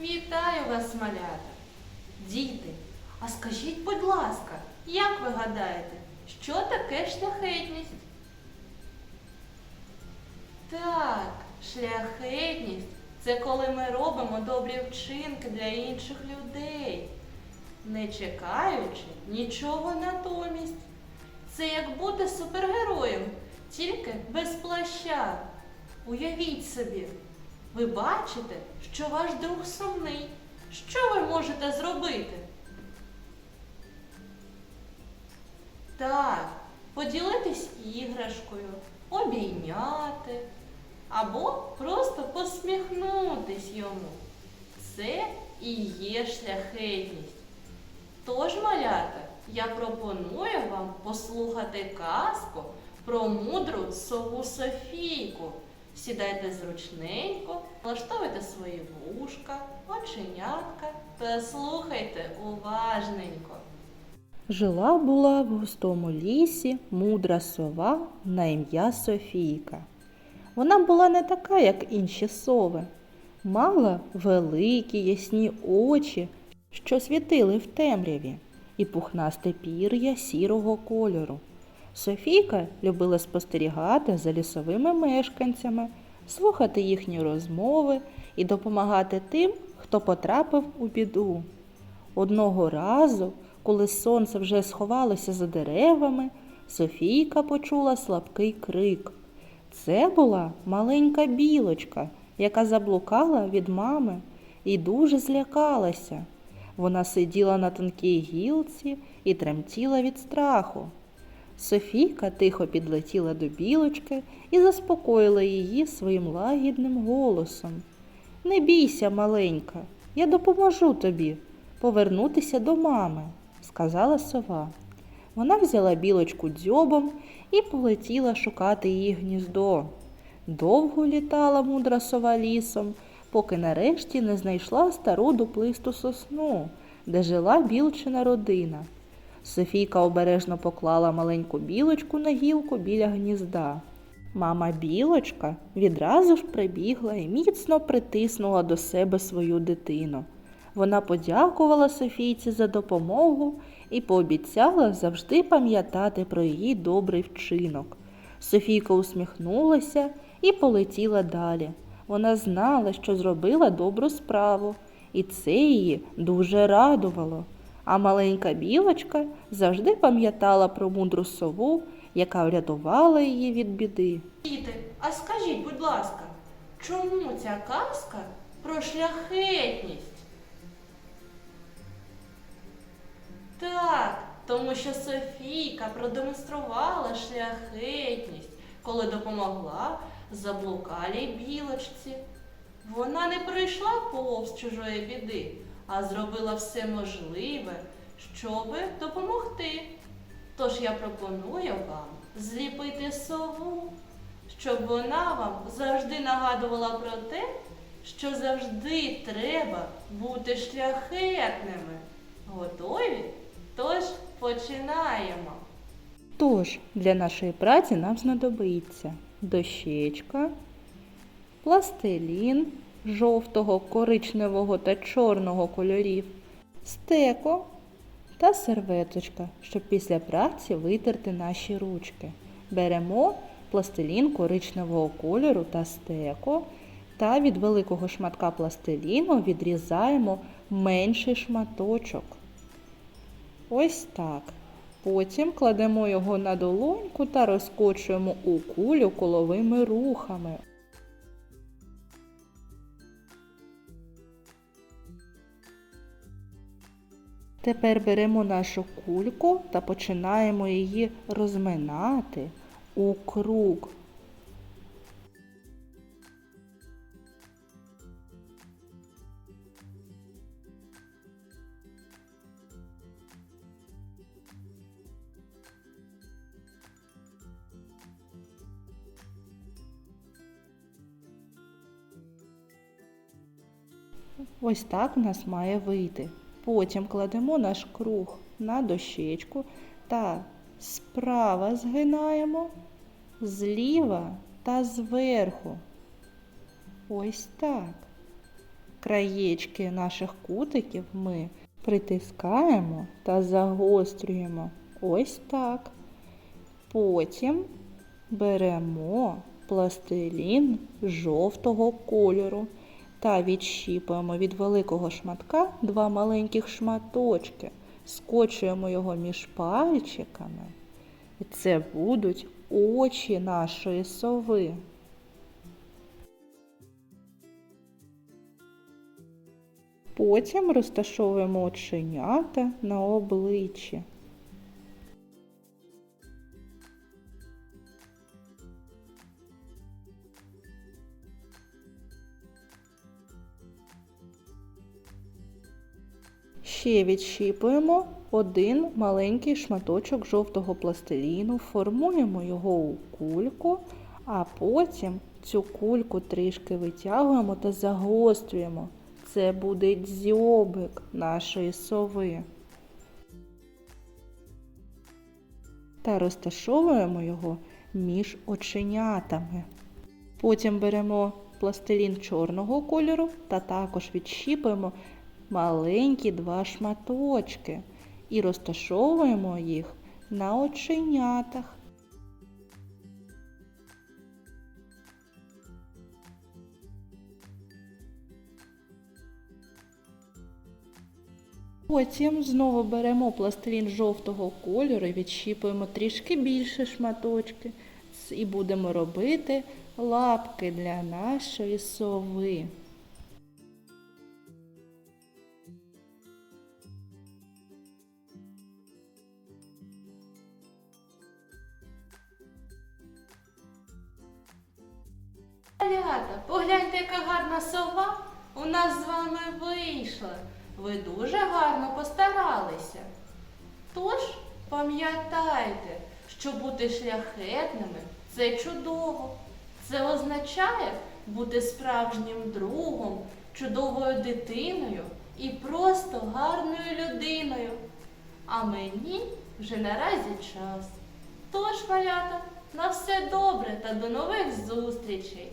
Вітаю вас, малята! Діти, а скажіть, будь ласка, як ви гадаєте, що таке шляхетність? Так, шляхетність це коли ми робимо добрі вчинки для інших людей, не чекаючи нічого натомість. Це як бути супергероєм, тільки без плаща. Уявіть собі, ви бачите, що ваш друг сумний. Що ви можете зробити? Так, поділитись іграшкою, обійняти або просто посміхнутись йому. Це і є шляхетність. Тож, малята, я пропоную вам послухати казку про мудру сову Софійку. Сідайте зручненько, влаштовуйте свої вушка, оченятка та слухайте уважненько. Жила була в густому лісі мудра сова на ім'я Софійка. Вона була не така, як інші сови. Мала великі ясні очі, що світили в темряві, і пухнасте пір'я сірого кольору. Софійка любила спостерігати за лісовими мешканцями, слухати їхні розмови і допомагати тим, хто потрапив у біду. Одного разу, коли сонце вже сховалося за деревами, Софійка почула слабкий крик. Це була маленька білочка, яка заблукала від мами і дуже злякалася. Вона сиділа на тонкій гілці і тремтіла від страху. Софійка тихо підлетіла до білочки і заспокоїла її своїм лагідним голосом. Не бійся, маленька, я допоможу тобі повернутися до мами, сказала сова. Вона взяла білочку дзьобом і полетіла шукати її гніздо. Довго літала мудра сова лісом, поки нарешті не знайшла стару дуплисту сосну, де жила білчина родина. Софійка обережно поклала маленьку білочку на гілку біля гнізда. Мама білочка відразу ж прибігла і міцно притиснула до себе свою дитину. Вона подякувала Софійці за допомогу і пообіцяла завжди пам'ятати про її добрий вчинок. Софійка усміхнулася і полетіла далі. Вона знала, що зробила добру справу, і це її дуже радувало. А маленька білочка завжди пам'ятала про мудру сову, яка врятувала її від біди. Діти, а скажіть, будь ласка, чому ця казка про шляхетність? Так, тому що Софійка продемонструвала шляхетність, коли допомогла заблукалій білочці. Вона не прийшла повз чужої біди, а зробила все можливе, щоби допомогти. Тож я пропоную вам зліпити сову, щоб вона вам завжди нагадувала про те, що завжди треба бути шляхетними. Готові? Тож починаємо. Тож для нашої праці нам знадобиться дощечка, пластилін жовтого, коричневого та чорного кольорів, стеко та серветочка, щоб після праці витерти наші ручки. Беремо пластилін коричневого кольору та стеко та від великого шматка пластиліну відрізаємо менший шматочок. Ось так. Потім кладемо його на долоньку та розкочуємо у кулю коловими рухами. Тепер беремо нашу кульку та починаємо її розминати у круг. Ось так у нас має вийти. Потім кладемо наш круг на дощечку та справа згинаємо, зліва та зверху. Ось так. Краєчки наших кутиків ми притискаємо та загострюємо. Ось так. Потім беремо пластилін жовтого кольору та відщіпуємо від великого шматка два маленьких шматочки, скочуємо його між пальчиками. І це будуть очі нашої сови. Потім розташовуємо оченята на обличчі. Ще відщіпуємо один маленький шматочок жовтого пластиліну, формуємо його у кульку, а потім цю кульку трішки витягуємо та загострюємо. Це буде дзьобик нашої сови. Та розташовуємо його між оченятами. Потім беремо пластилін чорного кольору та також відщіпуємо маленькі два шматочки і розташовуємо їх на оченятах. Потім знову беремо пластилін жовтого кольору і відщіпуємо трішки більше шматочки і будемо робити лапки для нашої сови. Малята, погляньте, яка гарна сова у нас з вами вийшла. Ви дуже гарно постаралися. Тож пам'ятайте, що бути шляхетними це чудово. Це означає бути справжнім другом, чудовою дитиною і просто гарною людиною. А мені вже наразі час. Тож, малята, на все добре та до нових зустрічей!